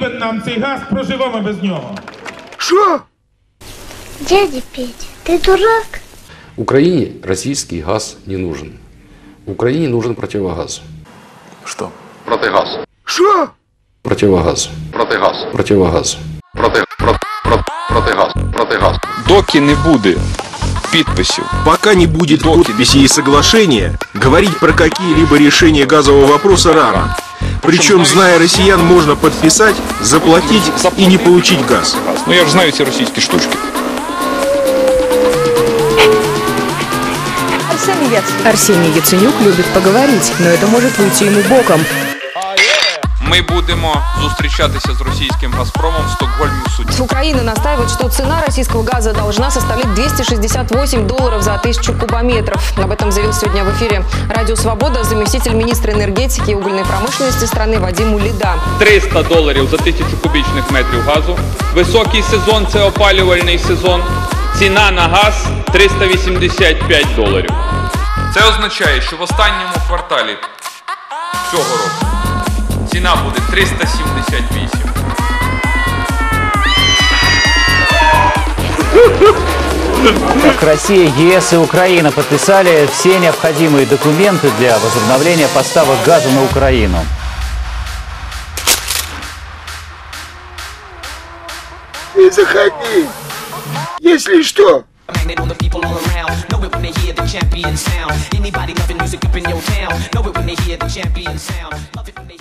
російський газ, проживемо без нього. Что? Дядя Петя, ты дурак? Украине российский газ не нужен. Украине нужен противогаз. Что? Протигаз. Что? Противогаз. Протигаз. Противогаз. Проти, про, про, протигаз. Протигаз. Доки не буде підписів. Пока не будет подписи и соглашения, говорить про какие-либо решения газового вопроса рано. Причем, зная россиян, можно подписать, заплатить и не получить газ. Ну я ж знаю ці російські штучки. Арсений Яценюк любит поговорить, но это может выйти ему боком. Ми будемо зустрічатися з російським Газпромом в Стокгольмі у суді. Украина настаивает, что цена российского газа должна составлять 268 долларов за тысячу кубометров. Об этом заявил сегодня в эфире Радио Свобода заместитель министра энергетики и угольной промышленности страны Вадим Улида. 300 доларів за тисячу кубічних метрів газу. Високий сезон це опалювальний сезон. Ціна на газ 385 доларів. Це означає, що в останньому кварталі цього року ціна буде 378. Как Россия, ЕС и Украина подписали все необходимые документы для возобновления поставок газа на Украину. Ты заходи. Если что. Anybody loving music up in your town, know it when they hear the champion sound. Love it when they